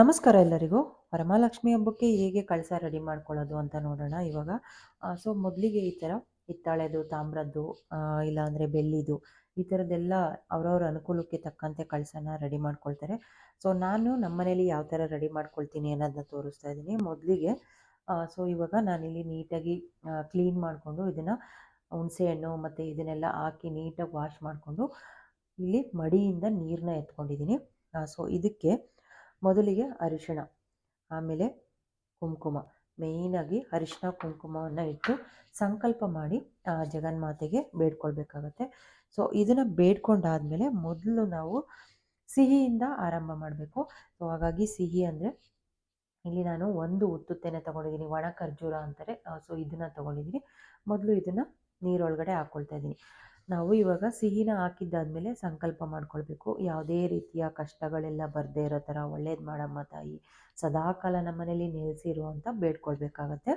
ನಮಸ್ಕಾರ ಎಲ್ಲರಿಗೂ. ವರಮಹಾಲಕ್ಷ್ಮಿ ಹಬ್ಬಕ್ಕೆ ಹೇಗೆ ಕಳಸ ರೆಡಿ ಮಾಡ್ಕೊಳ್ಳೋದು ಅಂತ ನೋಡೋಣ ಇವಾಗ. ಸೊ ಮೊದಲಿಗೆ ಈ ಥರ ಹಿತ್ತಾಳೆದು, ತಾಮ್ರದ್ದು ಇಲ್ಲಾಂದರೆ ಬೆಳ್ಳಿದು ಈ ಥರದ್ದೆಲ್ಲ ಅವರವ್ರ ಅನುಕೂಲಕ್ಕೆ ತಕ್ಕಂತೆ ಕಳಸನ ರೆಡಿ ಮಾಡ್ಕೊಳ್ತಾರೆ. ಸೊ ನಾನು ನಮ್ಮ ಮನೇಲಿ ಯಾವ ಥರ ರೆಡಿ ಮಾಡ್ಕೊಳ್ತೀನಿ ಅನ್ನೋದನ್ನ ತೋರಿಸ್ತಾ ಇದ್ದೀನಿ. ಮೊದಲಿಗೆ ಸೊ ಇವಾಗ ನಾನಿಲ್ಲಿ ನೀಟಾಗಿ ಕ್ಲೀನ್ ಮಾಡಿಕೊಂಡು ಇದನ್ನು ಹುಣಸೆಹಣ್ಣು ಮತ್ತು ಇದನ್ನೆಲ್ಲ ಹಾಕಿ ನೀಟಾಗಿ ವಾಶ್ ಮಾಡಿಕೊಂಡು ಇಲ್ಲಿ ಮಡಿಯಿಂದ ನೀರನ್ನ ಎತ್ಕೊಂಡಿದ್ದೀನಿ. ಸೊ ಇದಕ್ಕೆ ಮೊದಲಿಗೆ ಅರಿಶಿಣ, ಆಮೇಲೆ ಕುಂಕುಮ. ಮೇಯ್ನಾಗಿ ಅರಿಶಿಣ, ಕುಂಕುಮವನ್ನು ಇಟ್ಟು ಸಂಕಲ್ಪ ಮಾಡಿ ಜಗನ್ಮಾತೆಗೆ ಬೇಡ್ಕೊಳ್ಬೇಕಾಗತ್ತೆ. ಸೊ ಇದನ್ನು ಬೇಡ್ಕೊಂಡಾದಮೇಲೆ ಮೊದಲು ನಾವು ಸಿಹಿಯಿಂದ ಆರಂಭ ಮಾಡಬೇಕು. ಸೊ ಹಾಗಾಗಿ ಸಿಹಿ ಅಂದರೆ ಇಲ್ಲಿ ನಾನು ಒಂದು ಉತ್ತುತ್ತೇನೆ ತೊಗೊಂಡಿದ್ದೀನಿ, ಒಣ ಖರ್ಜೂರ ಅಂತಾರೆ. ಸೊ ಇದನ್ನು ತೊಗೊಂಡಿದ್ದೀನಿ. ಮೊದಲು ಇದನ್ನು ನೀರೊಳಗಡೆ ಹಾಕ್ಕೊಳ್ತಾ ಇದ್ದೀನಿ. ನಾವು ಇವಾಗ ಸಿಹಿನ ಹಾಕಿದ್ದಾದಮೇಲೆ ಸಂಕಲ್ಪ ಮಾಡ್ಕೊಳ್ಬೇಕು. ಯಾವುದೇ ರೀತಿಯ ಕಷ್ಟಗಳೆಲ್ಲ ಬರದೇ ಇರೋ ಥರ ಒಳ್ಳೇದು ಮಾಡಮ್ಮ ತಾಯಿ. ಸದಾಕಾಲ ನಮ್ಮ ಮನೇಲಿ ನೆಲೆಸಿರು ಅಂತ ಬೇಡ್ಕೊಳ್ಬೇಕಾಗತ್ತೆ.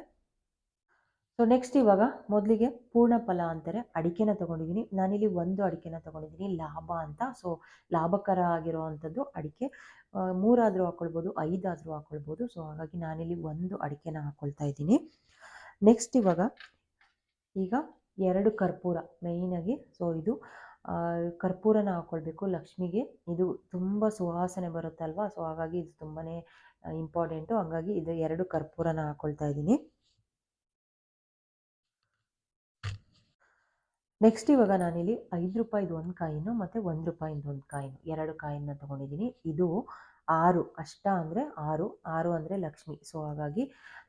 ಸೊ ನೆಕ್ಸ್ಟ್ ಇವಾಗ ಮೊದಲಿಗೆ ಪೂರ್ಣ ಫಲ ಅಂತಾರೆ ಅಡಿಕೆನ ತೊಗೊಂಡಿದ್ದೀನಿ. ನಾನಿಲ್ಲಿ ಒಂದು ಅಡಿಕೆನ ತೊಗೊಂಡಿದ್ದೀನಿ, ಲಾಭ ಅಂತ. ಸೊ ಲಾಭಕರ ಆಗಿರುವಂಥದ್ದು ಅಡಿಕೆ. ಮೂರಾದರೂ ಹಾಕ್ಕೊಳ್ಬೋದು ಐದಾದರೂ ಹಾಕ್ಕೊಳ್ಬೋದು ಸೊ ಹಾಗಾಗಿ ನಾನಿಲ್ಲಿ ಒಂದು ಅಡಿಕೆನ ಹಾಕ್ಕೊಳ್ತಾ ಇದ್ದೀನಿ. ನೆಕ್ಸ್ಟ್ ಇವಾಗ ಈಗ ಎರಡು ಕರ್ಪೂರ ಮೇಯ್ನಾಗಿ ಸೊ ಇದು ಕರ್ಪೂರನ ಹಾಕ್ಕೊಳ್ಬೇಕು ಲಕ್ಷ್ಮಿಗೆ. ಇದು ತುಂಬ ಸುವಾಸನೆ ಬರುತ್ತಲ್ವ? ಸೊ ಹಾಗಾಗಿ ಇದು ತುಂಬಾ ಇಂಪಾರ್ಟೆಂಟು ಹಂಗಾಗಿ ಇದು ಎರಡು ಕರ್ಪೂರನ ಹಾಕ್ಕೊಳ್ತಾ ಇದ್ದೀನಿ. ನೆಕ್ಸ್ಟ್ ಇವಾಗ ನಾನಿಲ್ಲಿ ಐದು ರೂಪಾಯಿದು ಒಂದು ಕಾಯಿನು ಮತ್ತು ಒಂದು ರೂಪಾಯಿಂದು ಒಂದು ಕಾಯಿನು. ಎರಡು ಕಾಯಿನ ತೊಗೊಂಡಿದ್ದೀನಿ. ಇದು ಆರು, ಅಷ್ಟ ಅಂದರೆ ಆರು ಆರು ಅಂದರೆ ಲಕ್ಷ್ಮಿ. ಸೊ ಹಾಗಾಗಿ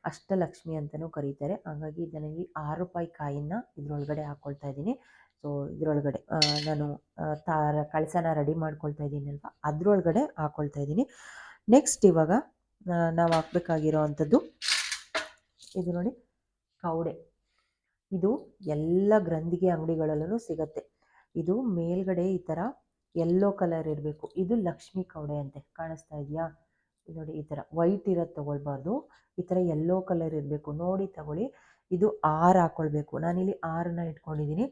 ಅಷ್ಟಲಕ್ಷ್ಮಿ ಅಂತಲೂ ಕರೀತಾರೆ. ಹಾಗಾಗಿ ಇದರಲ್ಲಿ ಆರು ರೂಪಾಯಿ ಕಾಯಿನ ಇದರೊಳಗಡೆ ಹಾಕ್ಕೊಳ್ತಾ ಇದ್ದೀನಿ. ಸೊ ಇದರೊಳಗಡೆ ನಾನು ತಾರ, ಕಳಸನ ರೆಡಿ ಮಾಡ್ಕೊಳ್ತಾ ಇದ್ದೀನಲ್ವ? ಅದರೊಳಗಡೆ ಹಾಕ್ಕೊಳ್ತಾ ಇದ್ದೀನಿ. ನೆಕ್ಸ್ಟ್ ಇವಾಗ ನಾವು ಹಾಕ್ಬೇಕಾಗಿರೋ ಅಂಥದ್ದು, ಇದು ನೋಡಿ, ಕೌಡೆ. ಇದು ಎಲ್ಲ ಗ್ರಂಥಿಗೆ ಅಂಗಡಿಗಳಲ್ಲೂ ಸಿಗತ್ತೆ. ಇದು ಮೇಲ್ಗಡೆ ಈ ಥರ ಯೆಲ್ಲೋ ಕಲರ್ ಇರಬೇಕು. ಇದು ಲಕ್ಷ್ಮಿ ಕವಡೆ ಅಂತೆ. ಕಾಣಿಸ್ತಾ ಇದೆಯಾ? ನೋಡಿ, ಈ ಥರ ವೈಟ್ ಇರೋದು ತೊಗೊಳ್ಬಾರ್ದು. ಈ ಥರ ಎಲ್ಲೋ ಕಲರ್ ಇರಬೇಕು. ನೋಡಿ ತಗೊಳ್ಳಿ. ಇದು ಆರ್ ಹಾಕ್ಕೊಳ್ಬೇಕು ನಾನಿಲ್ಲಿ ಆರನ್ನ ಇಟ್ಕೊಂಡಿದ್ದೀನಿ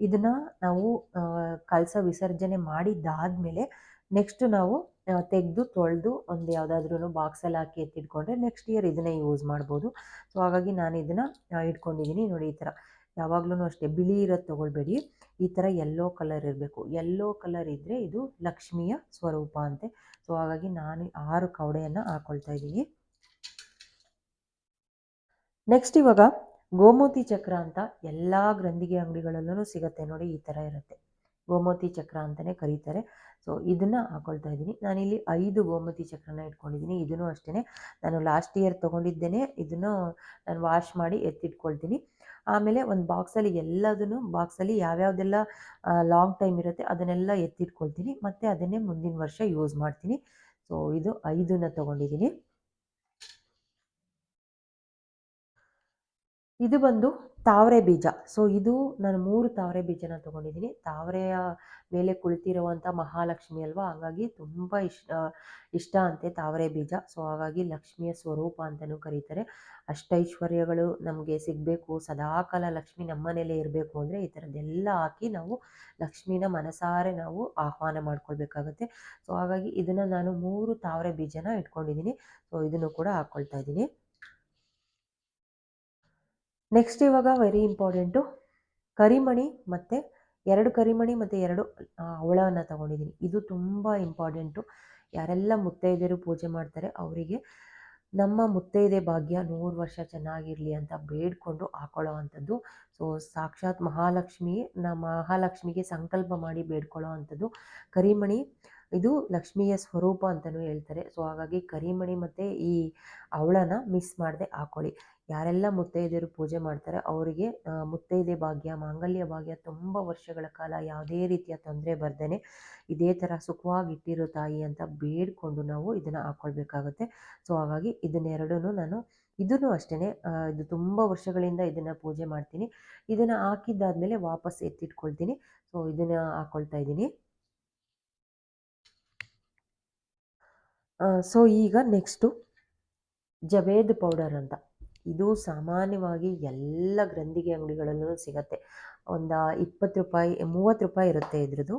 ಇದನ್ನು ನಾವು ಕಲಸ ವಿಸರ್ಜನೆ ಮಾಡಿದ್ದಾದಮೇಲೆ ನೆಕ್ಸ್ಟ್ ನಾವು ತೆಗೆದು ತೊಳೆದು ಒಂದು ಯಾವುದಾದ್ರೂ ಬಾಕ್ಸಲ್ಲಿ ಹಾಕಿ ಎತ್ತಿಟ್ಕೊಂಡ್ರೆ ನೆಕ್ಸ್ಟ್ ಇಯರ್ ಇದನ್ನೇ ಯೂಸ್ ಮಾಡ್ಬೋದು. ಸೊ ಹಾಗಾಗಿ ನಾನು ಇದನ್ನು ಇಟ್ಕೊಂಡಿದ್ದೀನಿ ನೋಡಿ ಈ ಥರ ಯಾವಾಗಲೂ ಅಷ್ಟೇ, ಬಿಳಿ ಇರೋದು ತೊಗೊಳ್ಬೇಡಿ. ಈ ಥರ ಯೆಲ್ಲೋ ಕಲರ್ ಇರಬೇಕು. ಯೆಲ್ಲೋ ಕಲರ್ ಇದ್ದರೆ ಇದು ಲಕ್ಷ್ಮಿಯ ಸ್ವರೂಪ ಅಂತೆ. ಸೊ ಹಾಗಾಗಿ ನಾನು ಆರು ಕವಡೆಯನ್ನು ಹಾಕೊಳ್ತಾ ಇದ್ದೀನಿ. ನೆಕ್ಸ್ಟ್ ಇವಾಗ ಗೋಮೂತಿ ಚಕ್ರ ಅಂತ ಎಲ್ಲ ಗ್ರಂಥಿಗೆ ಅಂಗಡಿಗಳಲ್ಲೂ ಸಿಗುತ್ತೆ ನೋಡಿ, ಈ ಥರ ಇರುತ್ತೆ. ಗೋಮೂತಿ ಚಕ್ರ ಅಂತಲೇ ಕರೀತಾರೆ. ಸೊ ಇದನ್ನು ಹಾಕೊಳ್ತಾ ಇದ್ದೀನಿ. ನಾನಿಲ್ಲಿ ಐದು ಗೋಮತಿ ಚಕ್ರನ ಇಟ್ಕೊಂಡಿದ್ದೀನಿ. ಇದನ್ನು ಅಷ್ಟೇ ನಾನು ಲಾಸ್ಟ್ ಇಯರ್ ತೊಗೊಂಡಿದ್ದೇನೆ. ಇದನ್ನು ನಾನು ವಾಶ್ ಮಾಡಿ ಎತ್ತಿಟ್ಕೊಳ್ತೀನಿ. ಆಮೇಲೆ ಒಂದು ಬಾಕ್ಸಲ್ಲಿ ಎಲ್ಲದನ್ನು ಬಾಕ್ಸಲ್ಲಿ ಯಾವ್ಯಾವುದೆಲ್ಲ ಲಾಂಗ್ ಟೈಮ್ ಇರುತ್ತೆ ಅದನ್ನೆಲ್ಲ ಎತ್ತಿಟ್ಕೊಳ್ತೀನಿ. ಮತ್ತು ಅದನ್ನೇ ಮುಂದಿನ ವರ್ಷ ಯೂಸ್ ಮಾಡ್ತೀನಿ. ಸೊ ಇದು ಐದನ್ನ ತೊಗೊಂಡಿದ್ದೀನಿ. ಇದು ಬಂದು ತಾವರೆ ಬೀಜ. ಸೊ ಇದು ನಾನು ಮೂರು ತಾವರೆ ಬೀಜನ ತೊಗೊಂಡಿದ್ದೀನಿ. ತಾವರೆಯ ಮೇಲೆ ಕುಳಿತಿರುವಂಥ ಮಹಾಲಕ್ಷ್ಮಿ ಅಲ್ವಾ? ಹಾಗಾಗಿ ತುಂಬ ಇಷ್ಟ ಇಷ್ಟ ಅಂತೆ ತಾವರೆ ಬೀಜ. ಸೊ ಹಾಗಾಗಿ ಲಕ್ಷ್ಮಿಯ ಸ್ವರೂಪ ಅಂತಲೂ ಕರೀತಾರೆ. ಅಷ್ಟೈಶ್ವರ್ಯಗಳು ನಮಗೆ ಸಿಗಬೇಕು. ಸದಾಕಾಲ ಲಕ್ಷ್ಮಿ ನಮ್ಮನೇಲೇ ಇರಬೇಕು ಅಂದರೆ ಈ ಥರದ್ದೆಲ್ಲ ಹಾಕಿ ನಾವು ಲಕ್ಷ್ಮಿನ ಮನಸಾರೆ ನಾವು ಆಹ್ವಾನ ಮಾಡ್ಕೊಳ್ಬೇಕಾಗತ್ತೆ. ಸೊ ಹಾಗಾಗಿ ಇದನ್ನು ನಾನು ಮೂರು ತಾವರೆ ಬೀಜನ ಇಟ್ಕೊಂಡಿದ್ದೀನಿ. ಸೊ ಇದನ್ನು ಕೂಡ ಹಾಕ್ಕೊಳ್ತಾ ಇದ್ದೀನಿ. ನೆಕ್ಸ್ಟ್ ಇವಾಗ ವೆರಿ ಇಂಪಾರ್ಟೆಂಟು ಕರಿಮಣಿ ಮತ್ತು ಎರಡು ಕರಿಮಣಿ ಮತ್ತು ಎರಡು ಅವಳವನ್ನು ತಗೊಂಡಿದ್ದೀನಿ. ಇದು ತುಂಬ ಇಂಪಾರ್ಟೆಂಟು ಯಾರೆಲ್ಲ ಮುತ್ತೈದೆಯರು ಪೂಜೆ ಮಾಡ್ತಾರೆ ಅವರಿಗೆ ನಮ್ಮ ಮುತ್ತೈದೆ ಭಾಗ್ಯ ನೂರು ವರ್ಷ ಚೆನ್ನಾಗಿರಲಿ ಅಂತ ಬೇಡ್ಕೊಂಡು ಹಾಕೊಳ್ಳೋ ಅಂಥದ್ದು. ಸೊ ಸಾಕ್ಷಾತ್ ಮಹಾಲಕ್ಷ್ಮಿ ನಮ್ಮ ಮಹಾಲಕ್ಷ್ಮಿಗೆ ಸಂಕಲ್ಪ ಮಾಡಿ ಬೇಡ್ಕೊಳ್ಳೋ ಅಂಥದ್ದು. ಕರಿಮಣಿ ಇದು ಲಕ್ಷ್ಮಿಯ ಸ್ವರೂಪ ಅಂತಲೂ ಹೇಳ್ತಾರೆ. ಸೊ ಹಾಗಾಗಿ ಕರಿಮಣಿ ಮತ್ತು ಈ ಅವಳನ ಮಿಸ್ ಮಾಡದೆ ಹಾಕೊಳ್ಳಿ. ಯಾರೆಲ್ಲ ಮುತ್ತೈದೆಯರು ಪೂಜೆ ಮಾಡ್ತಾರೆ ಅವರಿಗೆ ಮುತ್ತೈದೆ ಭಾಗ್ಯ, ಮಾಂಗಲ್ಯ ಭಾಗ್ಯ ತುಂಬ ವರ್ಷಗಳ ಕಾಲ ಯಾವುದೇ ರೀತಿಯ ತೊಂದರೆ ಬರ್ದೇನೆ ಇದೇ ಥರ ಸುಖವಾಗಿ ಇಟ್ಟಿರೋ ತಾಯಿ ಅಂತ ಬೇಡಿಕೊಂಡು ನಾವು ಇದನ್ನು ಹಾಕ್ಕೊಳ್ಬೇಕಾಗುತ್ತೆ ಸೊ, ಹಾಗಾಗಿ ಇದನ್ನೆರಡೂ ನಾನು, ಇದನ್ನು ಅಷ್ಟೇ ಇದು ತುಂಬ ವರ್ಷಗಳಿಂದ ಇದನ್ನು ಪೂಜೆ ಮಾಡ್ತೀನಿ. ಇದನ್ನು ಹಾಕಿದ್ದಾದಮೇಲೆ ವಾಪಸ್ ಎತ್ತಿಟ್ಕೊಳ್ತೀನಿ. ಸೊ, ಇದನ್ನು ಹಾಕ್ಕೊಳ್ತಾ ಇದ್ದೀನಿ. ಸೊ, ಈಗ ನೆಕ್ಸ್ಟು ಜವೇದ್ ಪೌಡರ್ ಅಂತ. ಇದು ಸಾಮಾನ್ಯವಾಗಿ ಎಲ್ಲ ಗ್ರಂಥಿಗೆ ಅಂಗಡಿಗಳಲ್ಲೂ ಸಿಗುತ್ತೆ. ಒಂದು ಇಪ್ಪತ್ತು ರೂಪಾಯಿ, ಮೂವತ್ತು ರೂಪಾಯಿ ಇರುತ್ತೆ ಇದ್ರದ್ದು.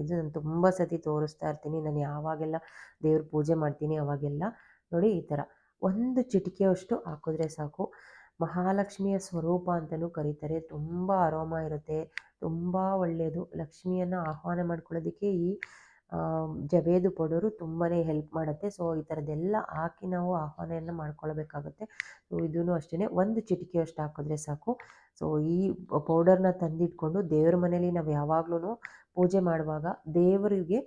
ಇದು ನಾನು ತುಂಬ ಸತಿ ತೋರಿಸ್ತಾ ಇರ್ತೀನಿ. ನಾನು ಯಾವಾಗೆಲ್ಲ ದೇವ್ರ ಪೂಜೆ ಮಾಡ್ತೀನಿ ಅವಾಗೆಲ್ಲ. ನೋಡಿ ಈ ಥರ ಒಂದು ಚಿಟಿಕೆಯಷ್ಟು ಹಾಕಿದ್ರೆ ಸಾಕು. ಮಹಾಲಕ್ಷ್ಮಿಯ ಸ್ವರೂಪ ಅಂತಲೂ ಕರೀತಾರೆ. ತುಂಬ ಅರೋಮ ಇರುತ್ತೆ. ತುಂಬ ಒಳ್ಳೆಯದು ಲಕ್ಷ್ಮಿಯನ್ನು ಆಹ್ವಾನ ಮಾಡ್ಕೊಳ್ಳೋದಕ್ಕೆ ಈ ಜವೇದು ಪೌಡರು ತುಂಬಾ ಹೆಲ್ಪ್ ಮಾಡುತ್ತೆ. ಸೊ ಈ ಥರದ್ದೆಲ್ಲ ಹಾಕಿ ನಾವು ಆಹ್ವಾನೆಯನ್ನು ಮಾಡ್ಕೊಳ್ಬೇಕಾಗುತ್ತೆ. ಸೊ ಇದೂ ಅಷ್ಟೇ ಒಂದು ಚಿಟಿಕೆಯಷ್ಟು ಹಾಕಿದ್ರೆ ಸಾಕು. ಸೊ ಈ ಪೌಡರ್ನ ತಂದಿಟ್ಕೊಂಡು ದೇವ್ರ ಮನೇಲಿ ನಾವು ಯಾವಾಗ್ಲೂ ಪೂಜೆ ಮಾಡುವಾಗ ದೇವರಿಗೆ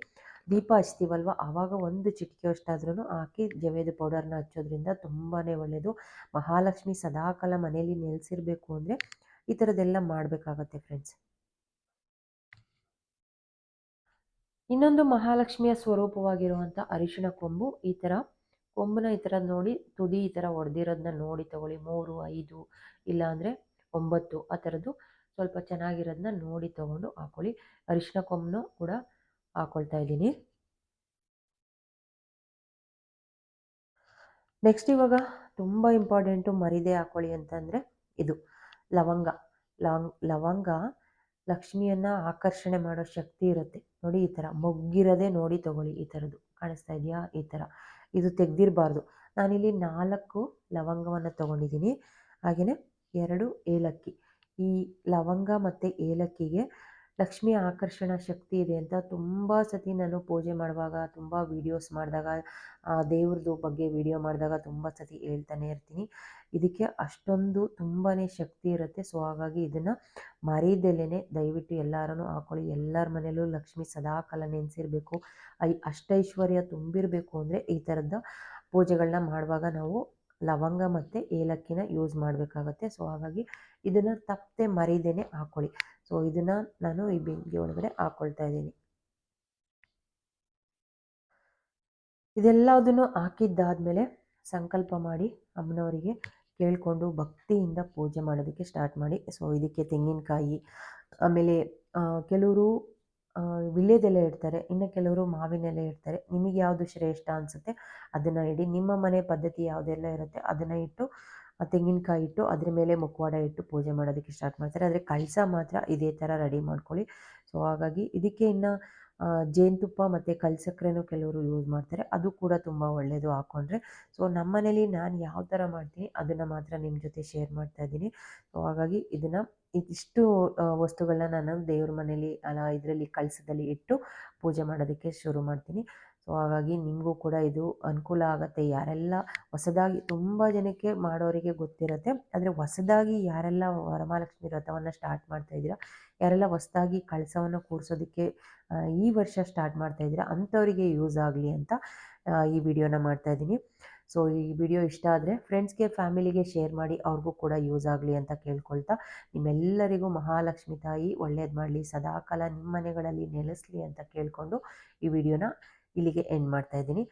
ದೀಪ ಹಚ್ತೀವಲ್ವ? ಆವಾಗ ಒಂದು ಚಿಟಿಕೆಯಷ್ಟಾದ್ರೂ ಹಾಕಿ ಜವೇದು ಪೌಡರ್ನ ಹಚ್ಚೋದ್ರಿಂದ ತುಂಬಾ ಒಳ್ಳೆಯದು ಮಹಾಲಕ್ಷ್ಮಿ ಸದಾಕಾಲ ಮನೆಯಲ್ಲಿ ನೆಲೆಸಿರ್ಬೇಕು ಅಂದರೆ ಈ ಥರದ್ದೆಲ್ಲ ಮಾಡಬೇಕಾಗತ್ತೆ ಫ್ರೆಂಡ್ಸ್ ಇನ್ನೊಂದು ಮಹಾಲಕ್ಷ್ಮಿಯ ಸ್ವರೂಪವಾಗಿರುವಂಥ ಅರಿಶಿನ ಕೊಂಬು, ಈ ಥರ ಕೊಂಬನ ಈ ಥರ ನೋಡಿ, ತುದಿ ಈ ಥರ ಒಡೆದಿರೋದನ್ನ ನೋಡಿ ತಗೊಳ್ಳಿ. ಮೂರು, ಐದು ಇಲ್ಲಾಂದರೆ ಒಂಬತ್ತು, ಆ ಥರದ್ದು ಸ್ವಲ್ಪ ಚೆನ್ನಾಗಿರೋದನ್ನ ನೋಡಿ ತೊಗೊಂಡು ಹಾಕೊಳ್ಳಿ. ಅರಿಶಿನ ಕೊಂಬನ್ನು ಕೂಡ ಹಾಕೊಳ್ತಾ ಇದ್ದೀನಿ. ನೆಕ್ಸ್ಟ್ ಇವಾಗ ತುಂಬ ಇಂಪಾರ್ಟೆಂಟು ಮರಿದೆ ಹಾಕೊಳ್ಳಿ ಅಂತಂದರೆ ಇದು ಲವಂಗ. ಲವಂಗ ಲವಂಗ ಲಕ್ಷ್ಮಿಯನ್ನು ಆಕರ್ಷಣೆ ಮಾಡೋ ಶಕ್ತಿ ಇರುತ್ತೆ. ನೋಡಿ ಈ ಥರ ಮೊಗ್ಗಿರೋದೇ ನೋಡಿ ತಗೊಳ್ಳಿ ಈ ಥರದ್ದು ಕಾಣಿಸ್ತಾ ಇದೆಯಾ? ಈ ಥರ ಇದು ತೆಗ್ದಿರಬಾರ್ದು. ನಾನಿಲ್ಲಿ ನಾಲ್ಕು ಲವಂಗವನ್ನು ತಗೊಂಡಿದ್ದೀನಿ. ಹಾಗೆಯೇ ಎರಡು ಏಲಕ್ಕಿ. ಈ ಲವಂಗ ಮತ್ತು ಏಲಕ್ಕಿಗೆ ಲಕ್ಷ್ಮಿ ಆಕರ್ಷಣಾ ಶಕ್ತಿ ಇದೆ ಅಂತ ತುಂಬ ಸತಿ ನಾನು ಪೂಜೆ ಮಾಡುವಾಗ, ತುಂಬ ವೀಡಿಯೋಸ್ ಮಾಡಿದಾಗ ದೇವ್ರದ್ದು ಬಗ್ಗೆ ವೀಡಿಯೋ ಮಾಡಿದಾಗ ತುಂಬ ಸತಿ ಹೇಳ್ತಾನೆ ಇರ್ತೀನಿ. ಇದಕ್ಕೆ ಅಷ್ಟೊಂದು ತುಂಬಾ ಶಕ್ತಿ ಇರುತ್ತೆ. ಸೊ ಹಾಗಾಗಿ ಇದನ್ನು ಮರೀದಲ್ಲೇ ದಯವಿಟ್ಟು ಎಲ್ಲರೂ ಹಾಕೊಳ್ಳಿ. ಎಲ್ಲರ ಮನೆಯಲ್ಲೂ ಲಕ್ಷ್ಮಿ ಸದಾಕಾಲ ನೆನೆಸಿರಬೇಕು. ಐ ಅಷ್ಟೈಶ್ವರ್ಯ ತುಂಬಿರಬೇಕು ಅಂದರೆ ಈ ಥರದ ಪೂಜೆಗಳನ್ನ ಮಾಡುವಾಗ ನಾವು ಲವಂಗ ಮತ್ತು ಏಲಕ್ಕಿನ ಯೂಸ್ ಮಾಡಬೇಕಾಗತ್ತೆ. ಸೊ ಹಾಗಾಗಿ ಇದನ್ನು ತಪ್ಪದೆ ಮರೀದೇನೆ ಹಾಕ್ಕೊಳ್ಳಿ ಸೊ ಇದನ್ನು ನಾನು ಈ ಬೆಂಕಿ ಒಳಗಡೆ ಹಾಕ್ಕೊಳ್ತಾ ಇದ್ದೀನಿ. ಇದೆಲ್ಲದನ್ನು ಹಾಕಿದ್ದಾದಮೇಲೆ ಸಂಕಲ್ಪ ಮಾಡಿ ಅಮ್ಮನವರಿಗೆ ಕೇಳಿಕೊಂಡು ಭಕ್ತಿಯಿಂದ ಪೂಜೆ ಮಾಡೋದಕ್ಕೆ ಸ್ಟಾರ್ಟ್ ಮಾಡಿ. ಸೊ ಇದಕ್ಕೆ ತೆಂಗಿನಕಾಯಿ, ಆಮೇಲೆ ಕೆಲವರು ವಿಳ್ಯದೆಲೆ ಇಡ್ತಾರೆ. ಇನ್ನು ಕೆಲವರು ಮಾವಿನೆಲೆ ಇಡ್ತಾರೆ. ನಿಮಗೆ ಯಾವುದು ಶ್ರೇಷ್ಠ ಅನಿಸುತ್ತೆ, ಅದನ್ನು ಇಡಿ. ನಿಮ್ಮ ಮನೆ ಪದ್ಧತಿ ಯಾವುದೆಲ್ಲ ಇರುತ್ತೆ, ಅದನ್ನು ಇಟ್ಟು ತೆಂಗಿನಕಾಯಿ ಇಟ್ಟು ಅದ್ರ ಮೇಲೆ ಮುಖವಾಡ ಇಟ್ಟು ಪೂಜೆ ಮಾಡೋದಕ್ಕೆ ಸ್ಟಾರ್ಟ್ ಮಾಡ್ತಾರೆ. ಆದರೆ ಕಳಸ ಮಾತ್ರ ಇದೇ ಥರ ರೆಡಿ ಮಾಡ್ಕೊಳ್ಳಿ. ಸೊ ಹಾಗಾಗಿ ಇದಕ್ಕೆ ಇನ್ನು ಜೇನುತುಪ್ಪ ಮತ್ತು ಕಲ್ಸಕ್ರೆನೂ ಕೆಲವರು ಯೂಸ್ ಮಾಡ್ತಾರೆ. ಅದು ಕೂಡ ತುಂಬ ಒಳ್ಳೆಯದು ಹಾಕ್ಕೊಂಡ್ರೆ ಸೊ ನಮ್ಮ ಮನೇಲಿ ನಾನು ಯಾವ ಥರ ಮಾಡ್ತೀನಿ ಅದನ್ನು ಮಾತ್ರ ನಿಮ್ಮ ಜೊತೆ ಶೇರ್ ಮಾಡ್ತಾ ಇದ್ದೀನಿ. ಸೊ ಹಾಗಾಗಿ ಇದನ್ನು ಇದಿಷ್ಟು ವಸ್ತುಗಳನ್ನ ನಾನು ದೇವ್ರ ಮನೇಲಿ ಅಲ್ಲ ಇದರಲ್ಲಿ ಕಳಸದಲ್ಲಿ ಇಟ್ಟು ಪೂಜೆ ಮಾಡೋದಕ್ಕೆ ಶುರು ಮಾಡ್ತೀನಿ. ಸೊ ಹಾಗಾಗಿ ನಿಮಗೂ ಕೂಡ ಇದು ಅನುಕೂಲ ಆಗುತ್ತೆ. ಯಾರೆಲ್ಲ ಹೊಸದಾಗಿ ತುಂಬ ಜನಕ್ಕೆ ಮಾಡೋರಿಗೆ ಗೊತ್ತಿರುತ್ತೆ, ಆದರೆ ಹೊಸದಾಗಿ ಯಾರೆಲ್ಲ ವರಮಹಾಲಕ್ಷ್ಮಿ ವ್ರತವನ್ನು ಸ್ಟಾರ್ಟ್ ಮಾಡ್ತಾ ಇದ್ದೀರಾ, ಯಾರೆಲ್ಲ ಹೊಸದಾಗಿ ಕಳಸವನ್ನು ಕೂರಿಸೋದಕ್ಕೆ ಈ ವರ್ಷ ಸ್ಟಾರ್ಟ್ ಮಾಡ್ತಾ ಇದ್ದೀರಾ, ಅಂಥವರಿಗೆ ಯೂಸ್ ಆಗಲಿ ಅಂತ ಈ ವಿಡಿಯೋನ ಮಾಡ್ತಾ ಇದ್ದೀನಿ. ಸೊ ಈ ವಿಡಿಯೋ ಇಷ್ಟ ಆದರೆ ಫ್ರೆಂಡ್ಸ್ಗೆ ಫ್ಯಾಮಿಲಿಗೆ ಶೇರ್ ಮಾಡಿ ಅವ್ರಿಗೂ ಕೂಡ ಯೂಸ್ ಆಗಲಿ ಅಂತ ಕೇಳ್ಕೊಳ್ತಾ, ನಿಮ್ಮೆಲ್ಲರಿಗೂ ಮಹಾಲಕ್ಷ್ಮಿ ತಾಯಿ ಒಳ್ಳೇದು ಮಾಡಲಿ, ಸದಾಕಾಲ ನಿಮ್ಮ ಮನೆಗಳಲ್ಲಿ ನೆಲೆಸಲಿ ಅಂತ ಕೇಳಿಕೊಂಡು ಈ ವಿಡಿಯೋನ ಇಲ್ಲಿಗೆ ಎಂಡ್ ಮಾಡ್ತಾ ಇದ್ದೀನಿ.